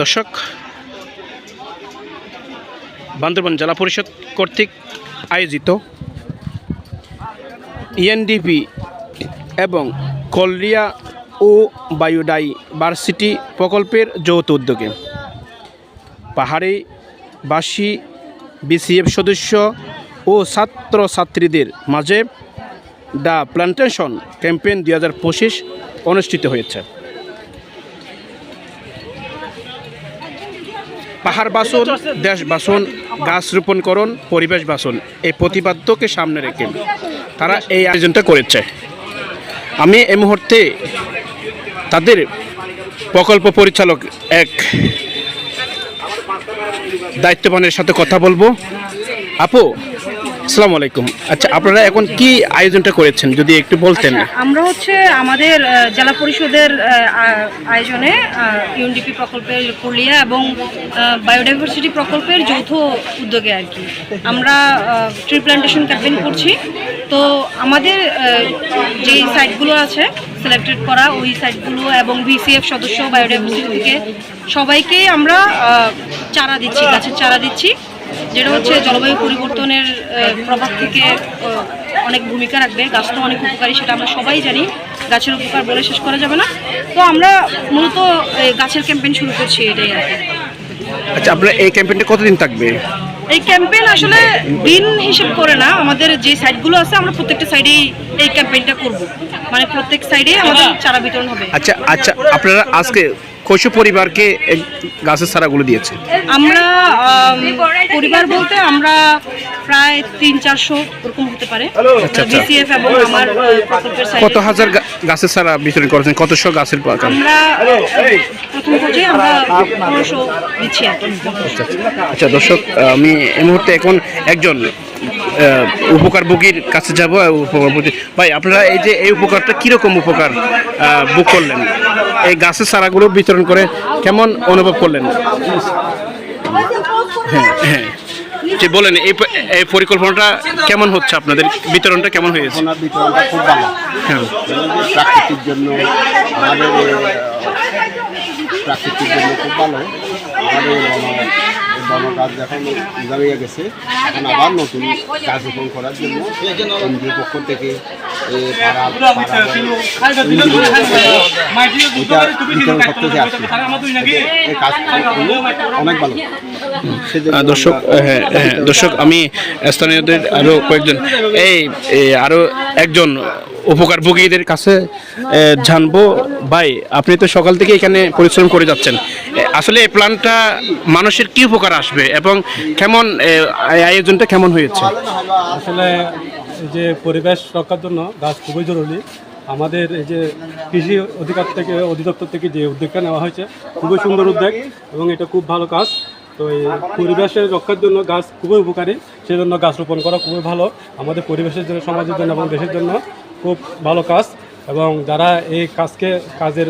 দর্শক, বান্দরবান জেলা পরিষদ কর্তৃক আয়োজিত ইএনডিপি এবং কলরিয়া ও বায়োডাইভার্সিটি প্রকল্পের যৌথ উদ্যোগে পাহাড়ি বাসী বিসিএফ সদস্য ও ছাত্রছাত্রীদের মাঝে দ্য প্লান্টেশন ক্যাম্পেইন দুই হাজার পঁচিশ অনুষ্ঠিত হয়েছে। পাহাড় বাসন, দেশ বাসন, গাছ রোপণকরণ পরিবেশ বাসন, এই প্রতিপাদ্যকে সামনে রেখে তারা এই আয়োজনটা করেছে। আমি এই মুহূর্তে তাদের প্রকল্প পরিচালক এক দায়িত্ববানের সাথে কথা বলব। আপু আসসালামু আলাইকুম। আচ্ছা আপনারা এখন কি আয়োজনটা করেছেন? যদি একটু বলতেন। আচ্ছা, আমরা হচ্ছে আমাদের জেলা পরিষদের আয়োজনে ইউএনডিপি প্রকল্পের পুরুলিয়া এবং বায়োডাইভার্সিটি প্রকল্পের যৌথ উদ্যোগে আর কি। আমরা ট্রি প্ল্যান্টেশন ক্যাম্পেইন করছি। তো আমাদের যেই সাইটগুলো আছে সিলেক্টেড করা ওই সাইটগুলো এবং বিসিএফ সদস্য বায়োডাইভার্সিটি থেকে সবাইকে আমরা চারা দিচ্ছি গাছের চারা দিচ্ছি। যেটা হচ্ছে জলবায়ু পরিবর্তনের প্রভাব থেকে অনেক ভূমিকা রাখবে গাছ তো অনেক উপকারী সেটা আমরা সবাই জানি গাছের উপকার বলে শেষ করা যাবে না। তো আমরা মূলত এই গাছের ক্যাম্পেইন শুরু করছি এটাই আর আচ্ছা আপনারা এই ক্যাম্পেইনটা কতদিন থাকবে? এই ক্যাম্পেইন আসলে দিন হিসেব করে না আমাদের যে সাইটগুলো আছে আমরা প্রত্যেকটা সাইডেই এই ক্যাম্পেইনটা করব। মানে প্রত্যেক সাইডে আমাদের চারা বিতরণ হবে। আচ্ছা আচ্ছা আপনারা আজকে কৈশো পরিবারকে এই গাছের চারাগুলো দিয়েছে। আমরা পরিবার বলতে আমরা প্রায় তিন চারশো ওরকম হতে পারে। আচ্ছা, আচ্ছা। বিসিএফ এবং আমার কত হাজার গাছের সারা বিতরণ করেছেন? কতশো গাছের আমরা প্রথম পর্যায়ে আমরা পনেরোশো দিচ্ছি আচ্ছা দর্শক আমি এই মুহূর্তে এখন একজন আহ, উপকারভোগীর কাছে যাব উপকারভোগী ভাই আপনারা এই যে এই উপকারটা কীরকম উপকার বুক করলেন? এই গাছের চারাগুলো বিতরণ করে কেমন অনুভব করলেন? হ্যাঁ হ্যাঁ। যে বলেন এই এই পরিকল্পনাটা কেমন হচ্ছে আপনাদের? বিতরণটা কেমন হয়েছে বিতরণটা হ্যাঁ। প্রাকৃতিক জন্য আমাদের প্রাকৃতিক জন্য খুব ভালো। আমাদের এই বন এই বন গাছ। এখন আবার নতুন রোপণ করার জন্য এনজিও পক্ষ থেকে কাজ দর্শক হ্যাঁ হ্যাঁ দর্শক, আমি স্থানীয়দের আরও কয়েকজন, এই আরও একজন উপকারভোগীদের কাছে জানব, ভাই, আপনি তো সকাল থেকে এখানে পরিশ্রম করে যাচ্ছেন। আসলে এই প্ল্যানটা মানুষের কি উপকার আসবে এবং কেমন আয়োজনটা কেমন হয়েছে? আসলে যে পরিবেশ রক্ষার জন্য গাছ খুবই জরুরি। আমাদের এই যে কৃষি অধিকার থেকে, অধিদপ্তর থেকে যে উদ্যোগটা নেওয়া হয়েছে, খুবই সুন্দর উদ্যোগ এবং এটা খুব ভালো কাজ। তো এই পরিবেশের রক্ষার জন্য গাছ খুবই উপকারী, সেজন্য গাছ রোপণ করা খুবই ভালো। আমাদের পরিবেশের জন্য, সমাজের জন্য এবং দেশের জন্য। খুব ভালো কাজ এবং যারা এই কাজকে কাজের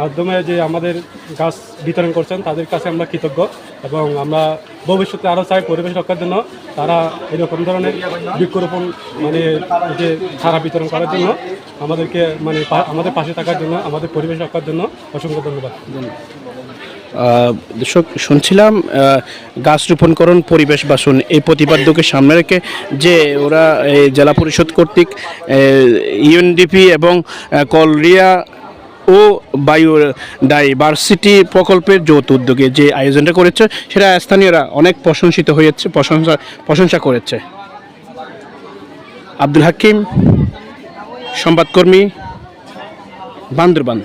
মাধ্যমে যে আমাদের গাছ বিতরণ করছেন, তাদের কাছে আমরা কৃতজ্ঞ এবং আমরা ভবিষ্যতে আরও চাই পরিবেশ রক্ষার জন্য। তারা এরকম ধরনের বৃক্ষরোপণ মানে যে সারা বিতরণ করার জন্য আমাদেরকে মানে আমাদের পাশে থাকার জন্য, আমাদের পরিবেশ রক্ষার জন্য অসংখ্য ধন্যবাদ। দর্শক, শুনছিলাম গাছ রোপণকরণ, পরিবেশ বাসন এই প্রতিপাদ্যকে সামনে রেখে যে ওরা জেলা পরিষদ কর্তৃক ইউএনডিপি এবং কলরিয়া ও বায়ু ডাইভার্সিটি প্রকল্পের যৌথ উদ্যোগে যে আয়োজনটা করেছে, সেটা স্থানীয়রা অনেক প্রশংসিত হয়েছে, প্রশংসা প্রশংসা করেছে। আব্দুল হাকিম, সংবাদকর্মী, বান্দরবান।